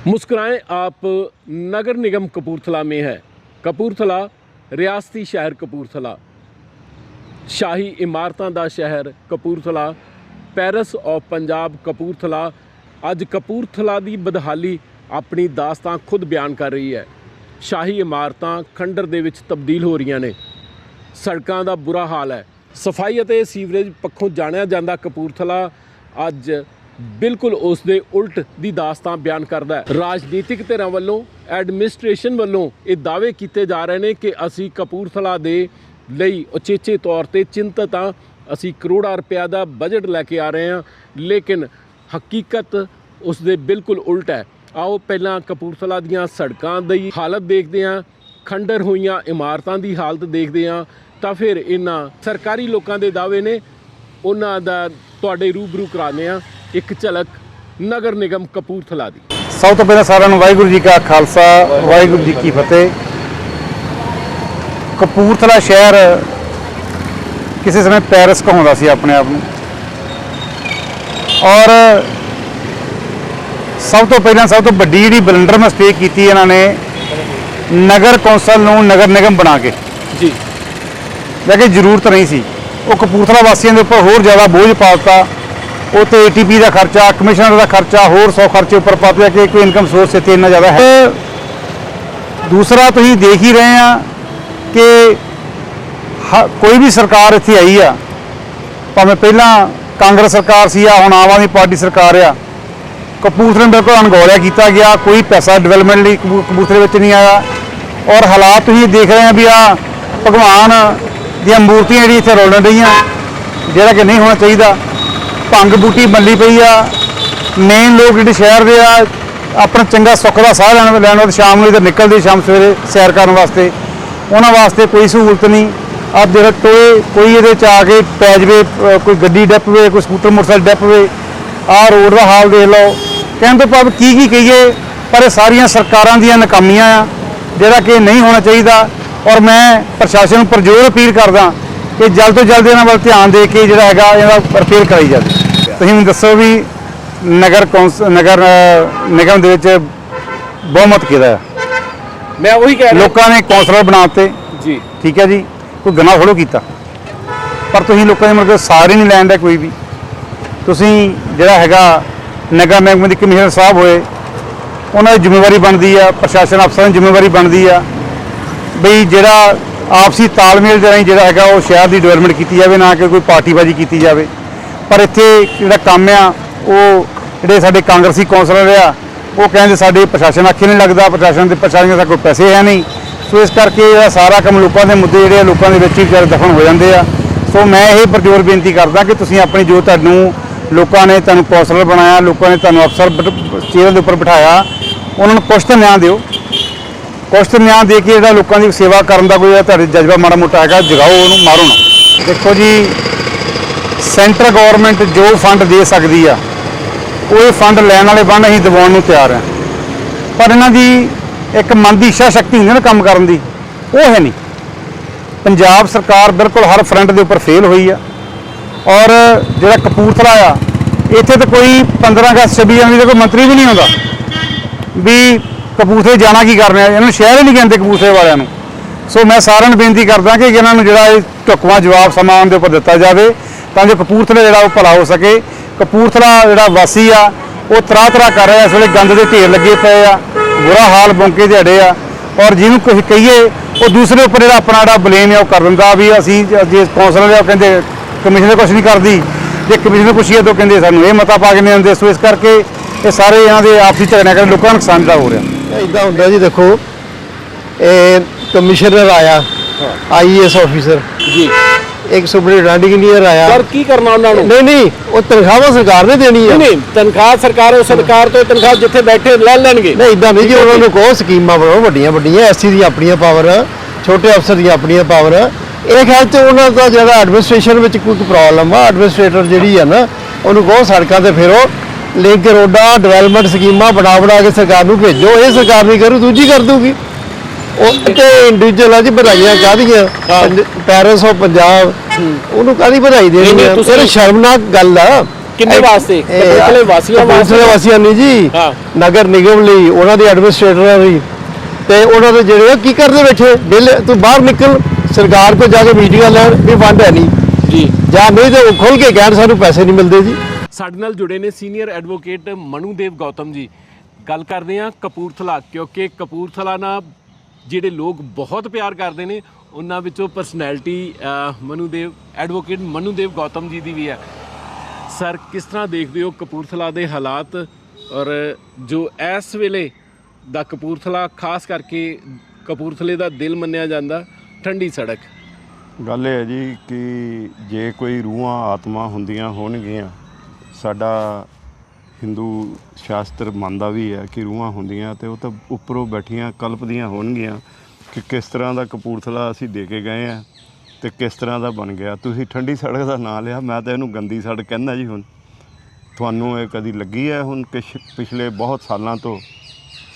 मुस्कुराएं आप नगर निगम कपूरथला में है ਕਪੂਰਥਲਾ ਰਿਆਸਤੀ ਸ਼ਹਿਰ ਕਪੂਰਥਲਾ ਸ਼ਾਹੀ ਇਮਾਰਤਾਂ ਦਾ ਸ਼ਹਿਰ ਕਪੂਰਥਲਾ ਪੈਰਿਸ ਆਫ ਪੰਜਾਬ ਕਪੂਰਥਲਾ ਅੱਜ ਕਪੂਰਥਲਾ ਦੀ ਬਦਹਾਲੀ ਆਪਣੀ ਦਾਸਤਾਨ ਖੁਦ ਬਿਆਨ ਕਰ ਰਹੀ ਹੈ ਸ਼ਾਹੀ ਇਮਾਰਤਾਂ ਖੰਡਰ ਦੇ ਵਿੱਚ ਤਬਦੀਲ ਹੋ ਰਹੀਆਂ ਨੇ ਸੜਕਾਂ ਦਾ ਬੁਰਾ ਹਾਲ ਹੈ ਸਫਾਈ ਅਤੇ ਸੀਵਰੇਜ ਪੱਖੋਂ ਜਾਣਿਆ ਜਾਂਦਾ ਕਪੂਰਥਲਾ ਅੱਜ ਬਿਲਕੁਲ ਉਸ ਦੇ ਉਲਟ ਦੀ ਦਾਸਤਾਨ ਬਿਆਨ ਕਰਦਾ ਹੈ। ਰਾਜਨੀਤਿਕ ਧਿਰਾਂ ਵੱਲੋਂ ਐਡਮਿਨਿਸਟ੍ਰੇਸ਼ਨ ਵੱਲੋਂ ਇਹ ਦਾਅਵੇ ਕੀਤੇ ਜਾ ਰਹੇ ਨੇ ਕਿ ਅਸੀਂ ਕਪੂਰਥਲਾ ਦੇ ਲਈ ਉਚੇਚੇ ਤੌਰ ਤੇ ਚਿੰਤਤ ਹਾਂ। ਅਸੀਂ ਕਰੋੜਾਂ ਰੁਪਇਆ ਦਾ ਬਜਟ ਲੈ ਕੇ ਆ ਰਹੇ ਹਾਂ, ਲੇਕਿਨ ਹਕੀਕਤ ਉਸ ਦੇ ਬਿਲਕੁਲ ਉਲਟ ਹੈ। ਆਓ ਪਹਿਲਾਂ ਕਪੂਰਥਲਾ ਦੀਆਂ ਸੜਕਾਂ ਦੀ ਹਾਲਤ ਦੇਖਦੇ ਹਾਂ। ਖੰਡਰ ਹੋਈਆਂ ਇਮਾਰਤਾਂ ਦੀ ਹਾਲਤ ਦੇਖਦੇ ਹਾਂ ਤਾਂ ਫਿਰ ਇਹਨਾਂ ਸਰਕਾਰੀ ਲੋਕਾਂ ਦੇ ਦਾਅਵੇ ਨੇ। ਉਹਨਾਂ ਦਾ ਤੁਹਾਡੇ ਰੂਬਰੂ ਕਰਾਉਂਦੇ ਹਾਂ ਇੱਕ ਝਲਕ ਨਗਰ ਨਿਗਮ ਕਪੂਰਥਲਾ ਦੀ। ਸਭ ਤੋਂ ਪਹਿਲਾਂ ਸਾਰਿਆਂ ਨੂੰ ਵਾਹਿਗੁਰੂ ਜੀ ਕਾ ਖਾਲਸਾ ਵਾਹਿਗੁਰੂ ਜੀ ਕੀ ਫਤਿਹ। ਕਪੂਰਥਲਾ ਸ਼ਹਿਰ ਕਿਸੇ ਸਮੇਂ ਪੈਰਿਸ ਕਹਾਉਂਦਾ ਸੀ ਆਪਣੇ ਆਪ ਨੂੰ। ਔਰ ਸਭ ਤੋਂ ਪਹਿਲਾਂ ਸਭ ਤੋਂ ਵੱਡੀ ਜਿਹੜੀ ਬਲੰਡਰ ਮਿਸਟੇਕ ਕੀਤੀ ਇਹਨਾਂ ਨੇ ਨਗਰ ਕੌਂਸਲ ਨੂੰ ਨਗਰ ਨਿਗਮ ਬਣਾ ਕੇ। ਜੀ। ਜਾ ਕੇ ਜ਼ਰੂਰਤ ਨਹੀਂ ਸੀ। ਉਹ ਕਪੂਰਥਲਾ ਵਾਸੀਆਂ ਦੇ ਉੱਪਰ ਹੋਰ ਜ਼ਿਆਦਾ ਬੋਝ ਪਾ ਦਿੱਤਾ। ਉਹ ਤੇ ਏਟੀਪੀ ਦਾ ਖਰਚਾ, ਕਮਿਸ਼ਨਰ ਦਾ ਖਰਚਾ, ਹੋਰ 100 ਖਰਚੇ ਉੱਪਰ ਪਾ ਦਿੱਤਾ ਕਿ ਕੋਈ ਇਨਕਮ ਸੋਰਸ ਇੱਥੇ ਇੰਨਾ ਜ਼ਿਆਦਾ ਹੈ। ਦੂਸਰਾ, ਤੁਸੀਂ ਦੇਖ ਹੀ ਰਹੇ ਆ ਕਿ ਹ- ਕੋਈ ਵੀ ਸਰਕਾਰ ਇੱਥੇ ਆਈ ਆ, ਭਾਵੇਂ ਪਹਿਲਾਂ ਕਾਂਗਰਸ ਸਰਕਾਰ ਸੀ ਆ ਹੁਣ ਆਮ ਆਦਮੀ ਪਾਰਟੀ ਸਰਕਾਰ ਆ, ਕਪੂਰਥਲੇ ਨੂੰ ਬਿਲਕੁਲ ਅਣਗੌਲਿਆ ਕੀਤਾ ਗਿਆ, ਕੋਈ ਪੈਸਾ ਡਿਵੈਲਪਮੈਂਟ ਲਈ ਕਪੂ- ਕਪੂਰਥਲੇ ਵਿੱਚ ਨਹੀਂ ਆਇਆ। ਔਰ ਹਾਲਾਤ ਤੁਸੀਂ ਦੇਖ ਰਹੇ ਆ ਵੀ ਆ ਭਗਵਾਨ ਦੀਆਂ ਮੂਰਤੀਆਂ ਜਿਹੜੀ ਇੱਥੇ ਰੋਲਣ ਰਹੀਆਂ ਜਿਹੜਾ ਕਿ ਨਹੀਂ ਹੋਣਾ ਚਾਹੀਦਾ। ਭੰਗ ਬੂਟੀ ਮੱਲੀ ਪਈ ਆ। ਮੇਨ ਲੋਕ ਜਿਹੜੇ ਸ਼ਹਿਰ ਦੇ ਆ, ਆਪਣਾ ਚੰਗਾ ਸੁੱਖ ਦਾ ਸਾਹ ਲੈਣ ਲੈਣ ਵਾਸਤੇ ਸ਼ਾਮ ਨੂੰ ਇੱਧਰ ਨਿਕਲਦੇ ਸ਼ਾਮ ਸਵੇਰੇ ਸੈਰ ਕਰਨ ਵਾਸਤੇ। ਉਹਨਾਂ ਵਾਸਤੇ ਕੋਈ ਸਹੂਲਤ ਨਹੀਂ। ਆ ਜਿਹੜਾ ਟੋਏ ਕੋਈ ਇਹਦੇ ਚ ਆ ਕੇ ਪੈ ਜਵੇ ਕੋਈ ਗੱਡੀ ਡੱਪ ਵੇ ਕੋਈ ਸਕੂਟਰ, ਮੋਟਰਸਾਈਕਲ ਡੱਪ ਵੇ ਆਹ ਰੋਡ ਦਾ ਹਾਲ ਦੇਖ ਲਓ। ਕਹਿਣ ਤੋਂ ਭਾਵ ਕੀ ਕੀ ਕਹੀਏ, ਪਰ ਇਹ ਸਾਰੀਆਂ ਸਰਕਾਰਾਂ ਦੀਆਂ ਨਾਕਾਮੀਆਂ ਆ, ਜਿਹੜਾ ਕਿ ਨਹੀਂ ਹੋਣਾ ਚਾਹੀਦਾ। ਔਰ ਮੈਂ ਪ੍ਰਸ਼ਾਸਨ ਨੂੰ ਪਰਜੋਰ ਅਪੀਲ ਕਰਦਾ ਕਿ ਜਲਦ ਤੋਂ ਜਲਦ ਇਹਨਾਂ ਵੱਲ ਧਿਆਨ ਦੇ ਕੇ ਜਿਹੜਾ ਹੈਗਾ ਇਹਦਾ ਰਿਪੇਅਰ ਕਰਾਈ ਜਾਵੇ। ਤੁਸੀਂ ਮੈਨੂੰ ਦੱਸੋ ਵੀ ਨਗਰ ਨਗਰ ਨਿਗਮ ਦੇ ਵਿੱਚ ਬਹੁਮਤ ਕਿਹਦਾ ਹੈ ਮੈਂ ਉਹੀ ਕਹਿ ਰਿਹਾ ਲੋਕਾਂ ਨੇ ਕੌਂਸਲਰ ਬਣਾਤੇ ਜੀ। ਠੀਕ ਹੈ ਜੀ? ਕੋਈ ਗੁਨਾਹ ਥੋੜੋ ਕੀਤਾ। ਪਰ ਤੁਸੀਂ ਲੋਕਾਂ ਦੇ ਮਤਲਬ ਸਾਰੇ ਨਹੀਂ ਲੈਣ ਦਾ ਕੋਈ ਵੀ। ਤੁਸੀਂ ਜਿਹੜਾ ਹੈਗਾ ਨਗਰ ਨਿਗਮ ਦੇ ਕਮਿਸ਼ਨਰ ਸਾਹਿਬ ਹੋਏ ਉਹਨਾਂ ਦੀ ਜ਼ਿੰਮੇਵਾਰੀ ਬਣਦੀ ਆ ਪ੍ਰਸ਼ਾਸਨ ਅਫਸਰਾਂ ਦੀ ਜ਼ਿੰਮੇਵਾਰੀ ਬਣਦੀ ਆ। ਬਈ ਜਿਹੜਾ ਆਪਸੀ ਤਾਲਮੇਲ ਦੇ ਰਾਹੀਂ ਜਿਹੜਾ ਹੈਗਾ ਉਹ ਸ਼ਹਿਰ ਦੀ ਡਿਵੈਲਪਮੈਂਟ ਕੀਤੀ ਜਾਵੇ, ਨਾ ਕਿ ਕੋਈ ਪਾਰਟੀਬਾਜ਼ੀ ਕੀਤੀ ਜਾਵੇ। ਪਰ ਇੱਥੇ ਜਿਹੜਾ ਕੰਮ ਆ, ਉਹ ਜਿਹੜੇ ਸਾਡੇ ਕਾਂਗਰਸੀ ਕੌਂਸਲਰ ਆ, ਉਹ ਕਹਿੰਦੇ ਸਾਡੇ ਪ੍ਰਸ਼ਾਸਨ ਆਖੇ ਨਹੀਂ ਲੱਗਦਾ, ਪ੍ਰਸ਼ਾਸਨ ਦੇ ਪ੍ਰਸ਼ਾਸਨ ਦੇ ਕੋਈ ਪੈਸੇ ਹੈ ਨਹੀਂ। ਸੋ ਇਸ ਕਰਕੇ ਇਹ ਸਾਰਾ ਕੰਮ ਲੋਕਾਂ ਦੇ ਮੁੱਦੇ ਜਿਹੜੇ ਆ, ਲੋਕਾਂ ਦੇ ਵਿੱਚ ਹੀ ਵਿਚਾਰੇ ਦਫਨ ਹੋ ਜਾਂਦੇ ਆ। ਸੋ ਮੈਂ ਇਹ ਪ੍ਰਜੋਰ ਬੇਨਤੀ ਕਰਦਾ ਕਿ ਤੁਸੀਂ ਆਪਣੀ ਜੋ ਤੁਹਾਨੂੰ ਲੋਕਾਂ ਨੇ ਤੁਹਾਨੂੰ ਕੌਂਸਲਰ ਬਣਾਇਆ, ਲੋਕਾਂ ਨੇ ਤੁਹਾਨੂੰ ਅਫਸਰ ਚੇਅਰ ਦੇ ਉੱਪਰ ਬਿਠਾਇਆ, ਉਹਨਾਂ ਨੂੰ ਕੁਛ ਤਾਂ ਨਿਆਂ ਦਿਓ। ਕੁਛ ਤਾਂ ਨਿਆਂ ਦੇ ਕੇ ਜਿਹੜਾ ਲੋਕਾਂ ਦੀ ਸੇਵਾ ਕਰਨ ਦਾ ਕੋਈ ਜਿਹੜਾ ਤੁਹਾਡੇ ਜਜ਼ਬਾ ਮਾੜਾ ਮੋਟਾ ਹੈਗਾ, ਜਗਾਓ ਉਹਨੂੰ, ਮਾਰੋ ਨਾ। ਦੇਖੋ ਜੀ, ਸੈਂਟਰ ਗਵਰਨਮੈਂਟ ਜੋ ਫੰਡ ਦੇ ਸਕਦੀ ਆ, ਉਹ ਇਹ ਫੰਡ ਲੈਣ ਵਾਲੇ ਬਣ ਅਸੀਂ ਦਿਵਾਉਣ ਨੂੰ ਤਿਆਰ ਆ। ਪਰ ਇਹਨਾਂ ਦੀ ਇੱਕ ਮਨ ਦੀ ਇੱਛਾ ਸ਼ਕਤੀ ਹੁੰਦੀ ਨਾ ਕੰਮ ਕਰਨ ਦੀ, ਉਹ ਹੈ ਨਹੀਂ। ਪੰਜਾਬ ਸਰਕਾਰ ਬਿਲਕੁਲ ਹਰ ਫਰੰਟ ਦੇ ਉੱਪਰ ਫੇਲ ਹੋਈ ਆ। ਔਰ ਜਿਹੜਾ ਕਪੂਰਥਲਾ ਆ, ਇੱਥੇ ਤਾਂ ਕੋਈ 15 ਅਗਸਤ 26 ਜਨਵਰੀ ਦਾ ਕੋਈ ਮੰਤਰੀ ਵੀ ਨਹੀਂ ਆਉਂਦਾ। ਵੀ ਕਪੂਰਥਲੇ ਜਾਣਾ ਕੀ ਕਰਨਾ ਇਹਨਾਂ ਨੂੰ ਸ਼ਹਿਰ ਹੀ ਨਹੀਂ ਕਹਿੰਦੇ ਕਪੂਰਥਲੇ ਵਾਲਿਆਂ ਨੂੰ। ਸੋ ਮੈਂ ਸਾਰਿਆਂ ਨੂੰ ਬੇਨਤੀ ਕਰਦਾ ਕਿ ਇਹਨਾਂ ਨੂੰ ਜਿਹੜਾ ਇਹ ਢੁਕਵਾਂ ਜਵਾਬ ਸਮਾਨ ਦੇ ਉੱਪਰ ਦਿੱਤਾ ਜਾਵੇ ਤਾਂ ਜੋ ਕਪੂਰਥਲਾ ਜਿਹੜਾ ਉਹ ਭਲਾ ਹੋ ਸਕੇ। ਕਪੂਰਥਲਾ ਜਿਹੜਾ ਵਾਸੀ ਆ, ਉਹ ਤਰਾ ਤਰਾ ਕਰ ਰਿਹਾ, ਇਸ ਵੇਲੇ ਗੰਦ ਦੇ ਢੇਰ ਲੱਗੇ ਪਏ ਆ, ਬੁਰਾ ਹਾਲ ਬੌਂਕੇ ਦਿਹਾੜੇ ਆ। ਔਰ ਜਿਹਨੂੰ ਕੁਝ ਕਹੀਏ, ਉਹ ਦੂਸਰੇ ਉੱਪਰ ਜਿਹੜਾ ਆਪਣਾ ਜਿਹੜਾ ਬਲੇਮ ਹੈ ਉਹ ਕਰ ਦਿੰਦਾ ਵੀ ਅਸੀਂ ਜੇ ਕੌਂਸਲਰ ਆ ਕਹਿੰਦੇ ਕਮਿਸ਼ਨਰ ਕੁਝ ਨਹੀਂ ਕਰਦੀ। ਜੇ ਕਮਿਸ਼ਨਰ ਪੁੱਛੀਏ ਤਾਂ ਕਹਿੰਦੇ ਸਾਨੂੰ ਇਹ ਮਤਾ ਪਾ ਕੇ ਨਹੀਂ ਦਿੰਦੇ। ਸੋ ਇਸ ਕਰਕੇ ਇਹ ਸਾਰੇ ਇਹਨਾਂ ਦੇ ਆਪਸੀ ਝਗੜਿਆਂ ਕਰਕੇ ਲੋਕਾਂ ਨੂੰ ਨੁਕਸਾਨ ਦਾ ਹੋ ਰਿਹਾ। ਇਦਾਂ ਹੁੰਦਾ ਜੀ ਦੇਖੋ ਇਹ ਕਮਿਸ਼ਨਰ ਆਇਆ ਆਈਐਸ ਆਫੀਸਰ। ਜੀ। ਇੱਕ ਸੁਪਰਡੈਂਟਿੰਗ ਇੰਜੀਨੀਅਰ ਆਇਆ। ਪਰ ਕੀ ਕਰਨਾ ਉਹਨਾਂ ਨੂੰ? ਨਹੀਂ ਨਹੀਂ ਉਹ ਤਨਖਾਹਾਂ ਸਰਕਾਰ ਨੇ ਦੇਣੀ ਆ। ਨਹੀਂ ਤਨਖਾਹ ਸਰਕਾਰ ਉਹ ਸਰਕਾਰ ਤੋਂ ਤਨਖਾਹ ਜਿੱਥੇ ਬੈਠੇ ਲੈ ਲੈਣਗੇ। ਨਹੀਂ ਇਦਾਂ ਨਹੀਂ ਜੀ ਉਹਨਾਂ ਨੂੰ ਕਹੋ ਸਕੀਮਾਂ ਬਣਾਓ ਵੱਡੀਆਂ ਵੱਡੀਆਂ ਐਸਸੀ ਦੀਆਂ ਆਪਣੀਆਂ ਪਾਵਰ ਛੋਟੇ ਅਫਸਰ ਦੀਆਂ ਆਪਣੀਆਂ ਪਾਵਰ। ਇਹ ਖਿਆਲ ਤੇ ਉਹਨਾਂ ਦਾ ਜਿਹੜਾ ਐਡਮਿਨਿਸਟ੍ਰੇਸ਼ਨ ਵਿੱਚ ਕੋਈ ਪ੍ਰੋਬਲਮ ਆ ਐਡਮਿਨਿਸਟ੍ਰੇਟਰ ਜਿਹੜੀ ਆ ਨਾ ਉਹਨੂੰ ਕਹੋ ਸੜਕਾਂ ਤੇ ਫਿਰੋ ਲਿੰਕ ਰੋਡਾਂ ਡਿਵੈਲਪਮੈਂਟ ਸਕੀਮਾਂ ਬਣਾ ਬਣਾ ਕੇ ਸਰਕਾਰ ਨੂੰ ਭੇਜੋ। ਇਹ ਸਰਕਾਰ ਨਹੀਂ ਕਰੂ ਦੂਜੀ ਕਰ ਦੂਗੀ। ਉਹ ਤੇ ਇੰਡੀਵਿਜੂਅਲਾਂ ਦੀ ਵਧਾਈਆਂ ਕਾਹਦੀਆਂ? ਪੈਰਿਸ ਆਫ ਪੰਜਾਬ ਉਹਨੂੰ ਕਾਹਦੀ ਵਧਾਈ ਦੇਣੀ ਆ? ਤੁਸੀਂ- ਤੁਸੀਂ ਸ਼ਰਮਨਾਕ ਗੱਲ ਆ। ਕਿੰਨੇ ਵਾਸਤੇ? ਇਹ ਕਪੂਰਥਲੇ ਵਾਸੀਆਂ ਵਾਸਤੇ? ਵਾਸੀਆਂ ਨਹੀਂ ਜੀ। ਹਾਂ। ਨਗਰ ਨਿਗਮ ਲਈ ਉਹਨਾਂ ਦੇ ਐਡਮਿਨਿਸਟ੍ਰੇਟਰਾਂ ਲਈ। ਤੇ ਉਹਨਾਂ ਦੇ ਜਿਹੜੇ ਆ ਕੀ ਕਰਦੇ ਬੈਠੇ? ਬਿੱਲ ਤੂੰ ਬਾਹਰ ਨਿਕਲ। ਸਰਕਾਰ ਕੋਲ ਜਾ ਕੇ ਮੀਟਿੰਗਾਂ ਲੈਣ ਵੀ ਫੰਡ ਹੈ ਨਹੀਂ। ਜੀ। ਜਾਂ ਨਹੀਂ ਤੇ ਉਹ ਖੁੱਲ ਕੇ ਕਹਿਣ ਸਾਨੂੰ ਪੈਸੇ ਨਹੀਂ ਮਿਲਦੇ ਜੀ। ਸਾਡੇ ਨਾਲ ਜੁੜੇ ਨੇ ਸੀਨੀਅਰ ਐਡਵੋਕੇਟ ਮਨੂਦੇਵ ਗੌਤਮ ਜੀ। ਗੱਲ ਕਰਦੇ ਹਾਂ ਕਪੂਰਥਲਾ, ਕਿਉਂਕਿ ਕਪੂਰਥਲਾ ਨਾਲ ਜਿਹੜੇ ਲੋਕ ਬਹੁਤ ਪਿਆਰ ਕਰਦੇ ਨੇ, ਉਹਨਾਂ ਵਿੱਚੋਂ ਪਰਸਨੈਲਿਟੀ ਮਨੂਦੇਵ ਐਡਵੋਕੇਟ ਮਨੂਦੇਵ ਗੌਤਮ ਜੀ ਦੀ ਵੀ ਹੈ। ਸਰ, ਕਿਸ ਤਰ੍ਹਾਂ ਦੇਖਦੇ ਹੋ ਕਪੂਰਥਲਾ ਦੇ ਹਾਲਾਤ? ਔਰ ਜੋ ਇਸ ਵੇਲੇ ਦਾ ਕਪੂਰਥਲਾ, ਖਾਸ ਕਰਕੇ ਕਪੂਰਥਲੇ ਦਾ ਦਿਲ ਮੰਨਿਆ ਜਾਂਦਾ, ਠੰਡੀ ਸੜਕ। ਗੱਲ ਇਹ ਹੈ ਜੀ ਕਿ ਜੇ ਕੋਈ ਰੂਹਾਂ, ਆਤਮਾ ਹੁੰਦੀਆਂ ਹੋਣਗੀਆਂ ਸਾਡਾ ਹਿੰਦੂ ਸ਼ਾਸਤਰ ਮੰਨਦਾ ਵੀ ਹੈ ਕਿ ਰੂਹਾਂ ਹੁੰਦੀਆਂ ਤੇ ਉਹ ਤਾਂ ਉੱਪਰੋਂ ਬੈਠੀਆਂ ਕਲਪਦੀਆਂ ਹੋਣਗੀਆਂ ਕਿ ਕਿਸ ਤਰ੍ਹਾਂ ਦਾ ਕਪੂਰਥਲਾ ਅਸੀਂ ਦੇ ਕੇ ਗਏ ਆ ਤੇ ਕਿਸ ਤਰ੍ਹਾਂ ਦਾ ਬਣ ਗਿਆ। ਤੁਸੀਂ ਠੰਡੀ ਸੜਕ ਦਾ ਨਾਂ ਲਿਆ, ਮੈਂ ਤਾਂ ਇਹਨੂੰ ਗੰਦੀ ਸੜਕ ਕਹਿੰਦਾ ਜੀ ਹੁਣ। ਤੁਹਾਨੂੰ ਇਹ ਕਦੀ ਲੱਗੀ ਹੈ ਹੁਣ ਕਿਛ ਪਿਛਲੇ ਬਹੁਤ ਸਾਲਾਂ ਤੋਂ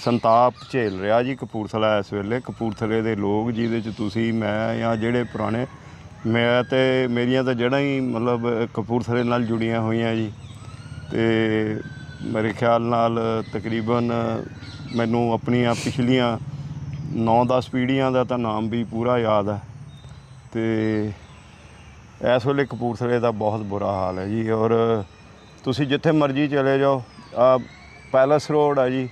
ਸੰਤਾਪ ਝੇਲ ਰਿਹਾ ਜੀ ਕਪੂਰਥਲਾ ਇਸ ਵੇਲੇ? ਕਪੂਰਥਲੇ ਦੇ ਲੋਕ ਜਿਹਦੇ ਚ ਤੁਸੀਂ, ਮੈਂ ਜਾਂ ਜਿਹੜੇ ਪੁਰਾਣੇ, ਮੈਂ ਤੇ ਮੇਰੀਆਂ ਤਾਂ ਜੜ੍ਹਾਂ ਹੀ ਮਤਲਬ ਕਪੂਰਥਲੇ ਨਾਲ ਜੁੜੀਆਂ ਹੋਈਆਂ ਜੀ। ਤੇ ਮੇਰੇ ਖਿਆਲ ਨਾਲ ਤਕਰੀਬਨ ਮੈਨੂੰ ਆਪਣੀਆਂ ਪਿਛਲੀਆਂ 9-10 ਪੀੜ੍ਹੀਆਂ ਦਾ ਤਾਂ ਨਾਮ ਵੀ ਪੂਰਾ ਯਾਦ ਹੈ। ਤੇ ਇਸ ਵੇਲੇ ਕਪੂਰਥਲੇ ਦਾ ਬਹੁਤ ਬੁਰਾ ਹਾਲ ਹੈ ਜੀ ਔਰ ਤੁਸੀਂ ਜਿੱਥੇ ਮਰਜ਼ੀ ਚਲੇ ਜਾਓ, ਆ ਪੈਲਸ ਰੋਡ ਆ ਜੀ।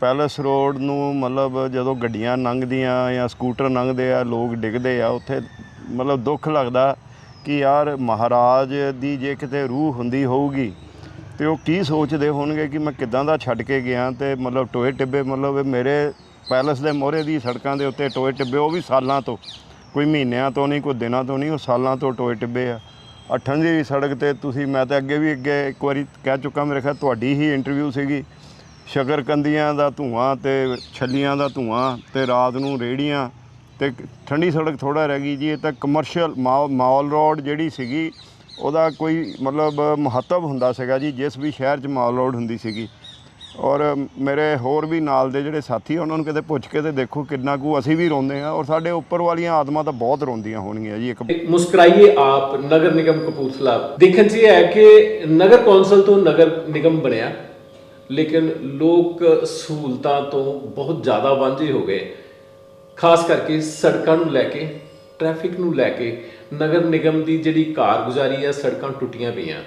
ਪੈਲਸ ਰੋਡ ਨੂੰ ਮਤਲਬ ਜਦੋਂ ਗੱਡੀਆਂ ਲੰਘਦੀਆਂ ਜਾਂ ਸਕੂਟਰ ਲੰਘਦੇ ਆ, ਲੋਕ ਡਿੱਗਦੇ ਆ, ਉੱਥੇ ਮਤਲਬ ਦੁੱਖ ਲੱਗਦਾ ਕਿ ਯਾਰ ਮਹਾਰਾਜ ਦੀ ਜੇ ਕਿਤੇ ਰੂਹ ਹੁੰਦੀ ਹੋਊਗੀ ਤੇ ਉਹ ਕੀ ਸੋਚਦੇ ਹੋਣਗੇ ਕਿ ਮੈਂ ਕਿਦਾਂ ਦਾ ਛੱਡ ਕੇ ਗਿਆ ਤੇ ਮਤਲਬ ਟੋਏ ਟਿੱਬੇ, ਮਤਲਬ ਮੇਰੇ ਪੈਲਸ ਦੇ ਮੋਹਰੇ ਦੀ ਸੜਕਾਂ ਦੇ ਉੱਤੇ ਟੋਏ ਟਿੱਬੇ, ਉਹ ਵੀ ਸਾਲਾਂ ਤੋਂ, ਕੋਈ ਮਹੀਨਿਆਂ ਤੋਂ ਨਹੀਂ, ਕੋਈ ਦਿਨਾਂ ਤੋਂ ਨਹੀਂ, ਉਹ ਸਾਲਾਂ ਤੋਂ ਟੋਏ ਟਿੱਬੇ ਆ। ਅੱਠਾਂ ਦੀ ਸੜਕ ਤੇ ਤੁਸੀਂ, ਮੈਂ ਤਾਂ ਅੱਗੇ ਵੀ ਅੱਗੇ ਇੱਕ ਵਾਰੀ ਕਹਿ ਚੁੱਕਾ, ਮੇਰੇ ਖਿਆਲ ਤੁਹਾਡੀ ਹੀ ਇੰਟਰਵਿਊ ਸੀਗੀ। ਸ਼ਕਰਕੰਦੀਆਂ ਦਾ ਧੂਆਂ ਤੇ ਛੱਲੀਆਂ ਦਾ ਧੂਆਂ ਤੇ ਰਾਤ ਨੂੰ ਰੇੜੀਆਂ ਤੇ ਠੰਡੀ ਸੜਕ ਥੋੜਾ ਰਹਿ ਗਈ ਜੀ, ਇਹ ਤਾਂ ਕਮਰਸ਼ੀਅਲ ਮਾਲ ਰੋਡ ਜਿਹੜੀ ਸੀਗੀ ਉਹਦਾ ਕੋਈ ਮਤਲਬ ਮਹੱਤਵ ਹੁੰਦਾ ਸੀਗਾ ਜੀ ਜਿਸ ਵੀ ਸ਼ਹਿਰ 'ਚ ਮਾਲ ਰੋਡ ਹੁੰਦੀ ਸੀਗੀ। ਔਰ ਮੇਰੇ ਹੋਰ ਵੀ ਨਾਲ ਦੇ ਜਿਹੜੇ ਸਾਥੀ ਆ, ਉਹਨਾਂ ਨੂੰ ਕਿਤੇ ਪੁੱਛ ਕੇ ਤੇ ਦੇਖੋ ਕਿੰਨਾ ਕੁ ਅਸੀਂ ਵੀ ਰੋਂਦੇ ਆ। ਔਰ ਸਾਡੇ ਉੱਪਰ ਵਾਲੀਆਂ ਆਤਮਾ ਤਾਂ ਬਹੁਤ ਰੋਂਦੀਆਂ ਹੋਣਗੀਆਂ ਜੀ ਇੱਕ ਮੁਸਕਰਾਈਏ ਆਪ ਨਗਰ ਨਿਗਮ ਕਪੂਰਥਲਾ। ਦੇਖਣ 'ਚ ਇਹ ਹੈ ਕਿ ਨਗਰ ਕੌਂਸਲ ਤੋਂ ਨਗਰ ਨਿਗਮ ਬਣਿਆ ਲੇਕਿਨ ਲੋਕ ਸਹੂਲਤਾਂ ਤੋਂ ਬਹੁਤ ਜ਼ਿਆਦਾ ਵਾਂਝੇ ਹੋ ਗਏ। ਖਾਸ ਕਰਕੇ ਸੜਕਾਂ ਨੂੰ ਲੈ ਕੇ ਟ੍ਰੈਫਿਕ ਨੂੰ ਲੈ ਕੇ। ਨਗਰ ਨਿਗਮ ਦੀ ਜਿਹੜੀ ਕਾਰਗੁਜ਼ਾਰੀ ਹੈ ਸੜਕਾਂ ਟੁੱਟੀਆਂ ਪਈਆਂ।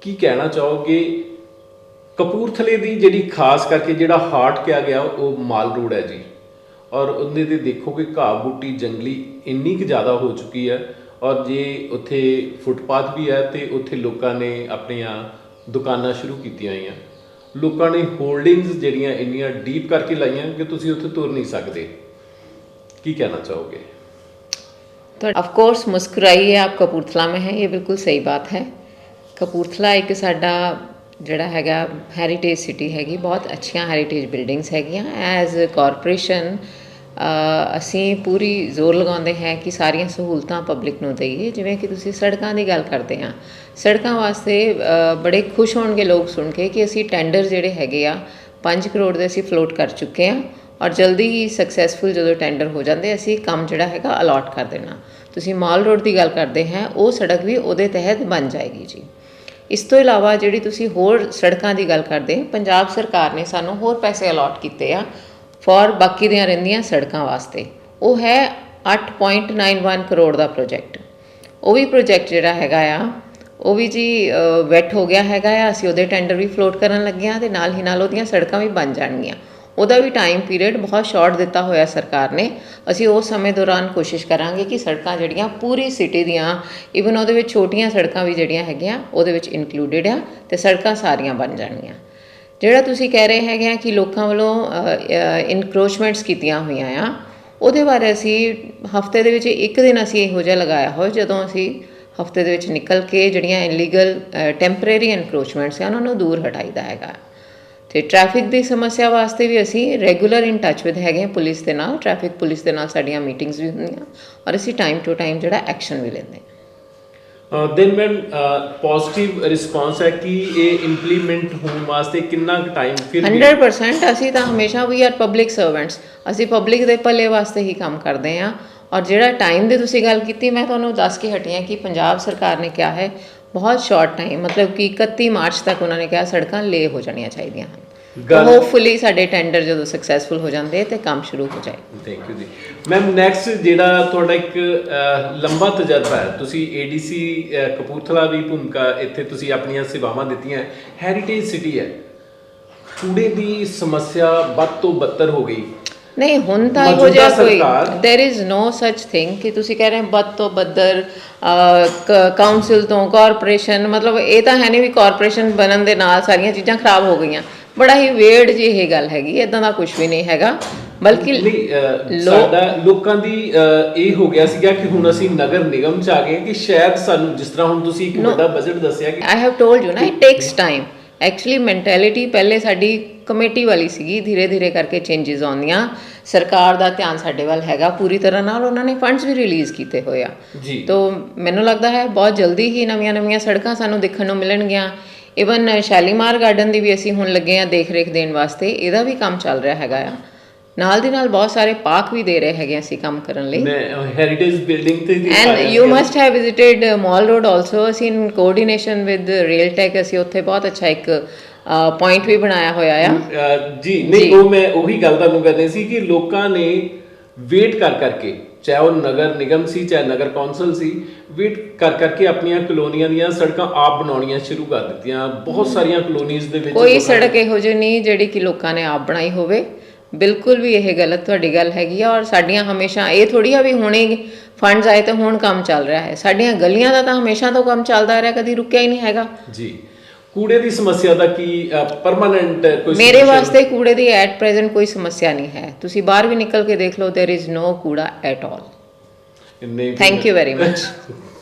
ਕੀ ਕਹਿਣਾ ਚਾਹੋਗੇ? ਕਪੂਰਥਲੇ ਦੀ ਜਿਹੜੀ ਖਾਸ ਕਰਕੇ ਜਿਹੜਾ ਹਾਰਟ ਕਿਹਾ ਗਿਆ, ਉਹ ਮਾਲ ਰੋਡ ਹੈ ਜੀ। ਔਰ ਉਹਦੇ ਤੇ ਦੇਖੋ ਕਿ ਘਾਹ ਬੂਟੀ ਜੰਗਲੀ ਇੰਨੀ ਕੁ ਜ਼ਿਆਦਾ ਹੋ ਚੁੱਕੀ ਹੈ ਔਰ ਜੇ ਉੱਥੇ ਫੁੱਟਪਾਥ ਵੀ ਹੈ ਤੇ ਉੱਥੇ ਲੋਕਾਂ ਨੇ ਆਪਣੀਆਂ ਦੁਕਾਨਾਂ ਸ਼ੁਰੂ ਕੀਤੀਆਂ ਹੋਈਆਂ। ਲੋਕਾਂ ਨੇ ਹੋਲਡਿੰਗਸ ਜਿਹੜੀਆਂ ਇੰਨੀਆਂ ਡੀਪ ਕਰਕੇ ਲਾਈਆਂ ਕਿ ਤੁਸੀਂ ਉੱਥੇ ਤੁਰ ਨਹੀਂ ਸਕਦੇ। ਕੀ ਕਹਿਣਾ ਚਾਹੋਗੇ? तो ਅਫਕੋਰਸ ਮੁਸਕਰਾਈ ਹੈ ਆਪ ਕਪੂਰਥਲਾ ਮੈਂ ਹੈ ਇਹ ਬਿਲਕੁਲ ਸਹੀ ਬਾਤ ਹੈ ਕਪੂਰਥਲਾ ਇੱਕ ਸਾਡਾ ਜਿਹੜਾ ਹੈਗਾ ਹੈਰੀਟੇਜ ਸਿਟੀ ਹੈਗੀ ਬਹੁਤ ਅੱਛੀਆਂ ਹੈਰੀਟੇਜ ਬਿਲਡਿੰਗਸ ਹੈਗੀਆਂ ਐਜ਼ ਕਾਰਪੋਰੇਸ਼ਨ ਅਸੀਂ ਪੂਰੀ ਜ਼ੋਰ ਲਗਾਉਂਦੇ ਹਾਂ ਕਿ ਸਾਰੀਆਂ ਸਹੂਲਤਾਂ ਪਬਲਿਕ ਨੂੰ ਦਈਏ ਜਿਵੇਂ ਕਿ ਤੁਸੀਂ ਸੜਕਾਂ ਦੀ ਗੱਲ ਕਰਦੇ ਆ ਸੜਕਾਂ ਵਾਸਤੇ ਬੜੇ ਖੁਸ਼ ਹੋਣਗੇ ਲੋਕ ਸੁਣ ਕੇ ਕਿ ਅਸੀਂ ਟੈਂਡਰ ਜਿਹੜੇ ਹੈਗੇ ਆ 5 ਕਰੋੜ ਦੇ ਅਸੀਂ ਫਲੋਟ ਕਰ ਚੁੱਕੇ ਆ ਔਰ ਜਲਦੀ ਹੀ ਸਕਸੈਸਫੁਲ ਜਦੋਂ ਟੈਂਡਰ ਹੋ ਜਾਂਦੇ, ਅਸੀਂ ਕੰਮ ਜਿਹੜਾ ਹੈਗਾ ਅਲਾਟ ਕਰ ਦੇਣਾ। ਤੁਸੀਂ ਮਾਲ ਰੋਡ ਦੀ ਗੱਲ ਕਰਦੇ ਹੈ, ਉਹ ਸੜਕ ਵੀ ਉਹਦੇ ਤਹਿਤ ਬਣ ਜਾਏਗੀ ਜੀ। ਇਸ ਤੋਂ ਇਲਾਵਾ ਜਿਹੜੀ ਤੁਸੀਂ ਹੋਰ ਸੜਕਾਂ ਦੀ ਗੱਲ ਕਰਦੇ, ਪੰਜਾਬ ਸਰਕਾਰ ਨੇ ਸਾਨੂੰ ਹੋਰ ਪੈਸੇ ਅਲਾਟ ਕੀਤੇ ਆ ਫॉर ਬਾਕੀ ਦੀਆਂ ਰਹਿੰਦੀਆਂ ਸੜਕਾਂ ਵਾਸਤੇ। ਉਹ ਹੈ 8.91 ਕਰੋੜ ਦਾ ਪ੍ਰੋਜੈਕਟ ਉਹ ਵੀ ਪ੍ਰੋਜੈਕਟ ਜਿਹੜਾ ਹੈਗਾ ਆ, ਉਹ ਵੀ ਜੀ ਵੈਟ ਹੋ ਗਿਆ ਹੈਗਾ ਆ, ਅਸੀਂ ਉਹਦੇ ਟੈਂਡਰ ਵੀ ਫਲੋਟ ਕਰਨ ਲੱਗੇ ਆ ਤੇ ਨਾਲ ਹੀ ਨਾਲ ਉਹਦੀਆਂ ਸੜਕਾਂ ਵੀ ਬਣ ਜਾਣਗੀਆਂ। ਉਹਦਾ ਵੀ ਟਾਈਮ ਪੀਰੀਅਡ ਬਹੁਤ ਸ਼ਾਰਟ ਦਿੱਤਾ ਹੋਇਆ ਸਰਕਾਰ ਨੇ। ਅਸੀਂ ਉਸ ਸਮੇਂ ਦੌਰਾਨ ਕੋਸ਼ਿਸ਼ ਕਰਾਂਗੇ ਕਿ ਸੜਕਾਂ ਜਿਹੜੀਆਂ ਪੂਰੀ ਸਿਟੀ ਦੀਆਂ ਇਵਨ ਉਹਦੇ ਵਿੱਚ ਛੋਟੀਆਂ ਸੜਕਾਂ ਵੀ ਜਿਹੜੀਆਂ ਹੈਗੀਆਂ, ਉਹਦੇ ਵਿੱਚ ਇਨਕਲੂਡਡ ਆ ਤੇ ਸੜਕਾਂ ਸਾਰੀਆਂ ਬਣ ਜਾਣਗੀਆਂ। ਜਿਹੜਾ ਤੁਸੀਂ ਕਹਿ ਰਹੇ ਹੈਗੇ ਆ ਕਿ ਲੋਕਾਂ ਵੱਲੋਂ ਇਨਕਰੋਚਮੈਂਟਸ ਕੀਤੀਆਂ ਹੋਈਆਂ ਆ, ਉਹਦੇ ਬਾਰੇ ਅਸੀਂ ਹਫ਼ਤੇ ਦੇ ਵਿੱਚ ਇੱਕ ਦਿਨ ਅਸੀਂ ਇਹੋ ਜਿਹਾ ਲਗਾਇਆ ਹੋਇਆ, ਜਦੋਂ ਅਸੀਂ ਹਫ਼ਤੇ ਦੇ ਵਿੱਚ ਨਿਕਲ ਕੇ ਜਿਹੜੀਆਂ ਇਲੀਗਲ ਟੈਂਪਰੇਰੀ ਇਨਕਰੋਚਮੈਂਟਸ ਆ, ਉਹਨਾਂ ਨੂੰ ਦੂਰ ਹਟਾਈਦਾ ਹੈਗਾ। ਤੇ ਟ੍ਰੈਫਿਕ ਦੀ ਸਮੱਸਿਆ ਵਾਸਤੇ ਵੀ ਅਸੀਂ ਰੈਗੂਲਰ ਇਨ ਟੱਚ ਵਿਦ ਹੈਗੇ ਹਾਂ ਪੁਲਿਸ ਦੇ ਨਾਲ ਟ੍ਰੈਫਿਕ ਪੁਲਿਸ ਦੇ ਨਾਲ ਸਾਡੀਆਂ ਮੀਟਿੰਗਸ ਵੀ ਹੁੰਦੀਆਂ ਔਰ ਅਸੀਂ ਟਾਈਮ ਟੂ ਟਾਈਮ ਜਿਹੜਾ ਐਕਸ਼ਨ ਵੀ ਲੈਂਦੇ ਹਾਂ। ਦੈਨ ਮੈਮ ਪੋਜ਼ਿਟਿਵ ਰਿਸਪਾਂਸ ਹੈ ਕਿ ਇਹ ਇੰਪਲੀਮੈਂਟ ਹੋਣ ਵਾਸਤੇ ਕਿੰਨਾ ਟਾਈਮ ਫਿਰ ਵੀ 100% ਅਸੀਂ ਤਾਂ ਹਮੇਸ਼ਾ ਵੀ ਆਰ ਪਬਲਿਕ ਸਰਵੈਂਟਸ ਅਸੀਂ ਪਬਲਿਕ ਦੇ ਭਲੇ ਵਾਸਤੇ ਹੀ ਕੰਮ ਕਰਦੇ ਹਾਂ। ਔਰ ਜਿਹੜਾ ਟਾਈਮ ਦੀ ਤੁਸੀਂ ਗੱਲ ਕੀਤੀ ਮੈਂ ਤੁਹਾਨੂੰ ਦੱਸ ਕੇ ਹਟੀ ਹਾਂ ਕਿ ਪੰਜਾਬ ਸਰਕਾਰ ਨੇ ਕਿਹਾ ਹੈ ਬਹੁਤ ਸ਼ਾਰਟ ਟਾਈਮ ਮਤਲਬ ਕਿ 31 ਮਾਰਚ ਤੱਕ ਉਹਨਾਂ ਨੇ ਕਿਹਾ ਸੜਕਾਂ ਲੇ ਹੋ ਜਾਣੀਆਂ ਚਾਹੀਦੀਆਂ। ਹਨ ਹੋਪਫੁਲੀ ਸਾਡੇ ਟੈਂਡਰ ਜਦੋਂ ਸਕਸੈਸਫੁਲ ਹੋ ਜਾਂਦੇ ਤੇ ਕੰਮ ਸ਼ੁਰੂ ਹੋ ਜਾਏ। Thank you ji. Ma'am next ਜਿਹੜਾ ਤੁਹਾਡਾ ਇੱਕ ਲੰਬਾ ਤਜਰਬਾ ਹੈ ਤੁਸੀਂ ਏਡੀਸੀ ਕਪੂਰਥਲਾ ਵੀ ਭੂਮਿਕਾ ਇੱਥੇ ਤੁਸੀਂ ਆਪਣੀਆਂ ਸੇਵਾਵਾਂ ਦਿੱਤੀਆਂ ਹੈਰੀਟੇਜ ਸਿਟੀ ਹੈ। ਕੂੜੇ ਦੀ ਸਮੱਸਿਆ ਵੱਧ ਤੋਂ ਬੱਤਰ ਹੋ ਗਈ। ਨਹੀਂ ਹੁਣ ਤਾਂ ਇਹੋ ਮੌਜੂਦਾ ਜਿਹਾ ਕੋਈ ਸਰਕਾਰ- there is no such thing ਕਿ ਤੁਸੀਂ ਕਹਿ ਰਹੇ ਹੋ ਬੱਦ ਤੋਂ ਬੱਦਰ ਕਾਉਂਸਲ ਤੋਂ ਕਾਰਪੋਰੇਸ਼ਨ ਮਤਲਬ ਇਹ ਤਾਂ ਹੈ ਨਹੀਂ ਵੀ ਕਾਰਪੋਰੇਸ਼ਨ ਬਣਨ ਦੇ ਨਾਲ ਸਾਰੀਆਂ ਚੀਜ਼ਾਂ ਖਰਾਬ ਹੋ ਗਈਆਂ ਬੜਾ ਹੀ ਵੇਰਡ ਜੀ ਇਹ ਗੱਲ ਹੈਗੀ ਇਦਾਂ ਦਾ ਕੁਝ ਵੀ ਨਹੀਂ ਹੈਗਾ ਬਲਕਿ ਨਹੀਂ ਅਹ, ਲੋ- ਸਾਡਾ ਲੋਕਾਂ ਦੀ ਅਹ, ਇਹ ਹੋ ਗਿਆ ਸੀਗਾ ਕਿ ਹੁਣ ਅਸੀਂ ਨਗਰ ਨਿਗਮ ਚ ਆ ਗਏ ਕਿ ਸ਼ਾਇਦ ਸਾਨੂੰ ਜਿਸ ਤਰ੍ਹਾਂ ਹੁਣ ਤੁਸੀਂ ਇੱਕ ਵੱਡਾ ਬਜਟ ਦੱਸਿਆ ਕਿ ਆਈ ਹੈਵ ਟੋਲਡ ਯੂ ਨਾ it takes time actually mentality ਪਹਿਲੇ ਸਾਡੀ ਕਮੇਟੀ ਵਾਲੀ ਸੀਗੀ ਧੀਰੇ ਧੀਰੇ ਕਰਕੇ ਚੇਂजेस ਆਉਂਦੀਆਂ। ਸਰਕਾਰ ਦਾ ਧਿਆਨ ਸਾਡੇ ਵੱਲ ਹੈਗਾ ਪੂਰੀ ਤਰ੍ਹਾਂ ਨਾਲ ਉਹਨਾਂ ਨੇ ਫੰਡਸ ਵੀ ਰਿਲੀਜ਼ ਕੀਤੇ ਹੋਏ ਆ। ਜੀ। ਤੋ ਮੈਨੂੰ ਲੱਗਦਾ ਹੈ ਬਹੁਤ ਜਲਦੀ ਹੀ ਨਵੀਆਂ-ਨਵੀਆਂ ਸੜਕਾਂ ਸਾਨੂੰ ਦੇਖਣ ਨੂੰ ਮਿਲਣਗੀਆਂ। ਇਵਨ ਸ਼ੈਲੀਮਾਰ ਗਾਰਡਨ ਦੀ ਵੀ ਅਸੀਂ ਹੁਣ ਲੱਗੇ ਆ ਦੇਖ ਰੇਖ ਦੇਣ ਵਾਸਤੇ ਇਹਦਾ ਵੀ ਕੰਮ ਚੱਲ ਰਿਹਾ ਹੈਗਾ ਆ। ਨਾਲ ਦੀ ਨਾਲ ਬਹੁਤ ਸਾਰੇ ਪਾਰਕ ਵੀ ਦੇ ਰਹੇ ਹੈਗੇ ਅਸੀਂ ਕੰਮ ਕਰਨ ਲਈ। ਮੈਂ ਹੈਰੀਟੇਜ ਬਿਲਡਿੰਗ ਤੇ ਵੀ and you. Must have visited Mall Road also ਅਸੀਂ in coordination with rail tech ਅਸੀਂ ਉੱਥੇ ਬਹੁਤ ਅੱਛਾ ਇੱਕ ਪੁਆਇੰਟ ਵੀ ਬਣਾਇਆ ਹੋਇਆ ਆ। ਜੀ ਨਹੀਂ। ਉਹ ਮੈਂ ਉਹੀ ਗੱਲ ਤੁਹਾਨੂੰ ਕਰਨੀ ਸੀ ਕਿ ਲੋਕਾਂ ਨੇ ਵੇਟ ਕਰ ਕਰਕੇ ਚਾਹੇ ਉਹ ਨਗਰ ਨਿਗਮ ਸੀ ਚਾਹੇ ਨਗਰ ਕੌਂਸਲ ਸੀ ਵੇਟ ਕਰ ਕਰਕੇ ਆਪਣੀਆਂ ਕਲੋਨੀਆਂ ਦੀਆਂ ਸੜਕਾਂ ਆਪ ਬਣਾਉਣੀਆਂ ਸ਼ੁਰੂ ਕਰ ਦਿੱਤੀਆਂ। ਬਹੁਤ ਸਾਰੀਆਂ ਕਲੋਨੀਆਂ ਦੇ ਵਿੱਚ ਕੋਈ ਸੜਕ ਇਹੋ ਜਿਹੀ ਨਹੀਂ ਜਿਹੜੀ ਕਿ ਲੋਕਾਂ ਨੇ ਆਪ ਬਣਾਈ ਹੋਵੇ। ਬਿਲਕੁਲ ਵੀ ਇਹ ਗਲਤ ਤੁਹਾਡੀ ਗੱਲ ਹੈਗੀ ਆ ਔਰ ਸਾਡੀਆਂ ਹਮੇਸ਼ਾ ਇਹ ਥੋੜੀ ਆ ਵੀ ਹੁਣੇ ਫੰਡਸ ਆਏ ਤੇ ਹੁਣ ਕੰਮ ਚੱਲ ਰਿਹਾ ਹੈ ਸਾਡੀਆਂ ਗਲੀਆਂ ਦਾ ਤਾਂ ਹਮੇਸ਼ਾ ਤੋਂ ਕੰਮ ਚੱਲਦਾ ਰਿਹਾ ਕਦੀ ਰੁਕਿਆ ਹੀ ਨਹੀਂ ਹੈਗਾ ਜੀ ਕੂੜੇ ਦੀ ਸਮੱਸਿਆ ਦਾ ਕੀ ਪਰਮਾਨੈਂਟ ਕੋਈ ਮੇਰੇ solution? ਵਾਸਤੇ ਕੂੜੇ ਦੀ ਐਟ ਪ੍ਰੈਜ਼ੈਂਟ ਕੋਈ ਸਮੱਸਿਆ ਨਹੀਂ ਹੈ ਤੁਸੀਂ ਬਾਹਰ ਵੀ ਨਿਕਲ ਕੇ ਦੇਖ ਲਓ देयर इज नो ਕੂੜਾ ਐਟ ਆਲ ਨਹੀਂ ਥੈਂਕ ਯੂ ਵੈਰੀ ਮਚ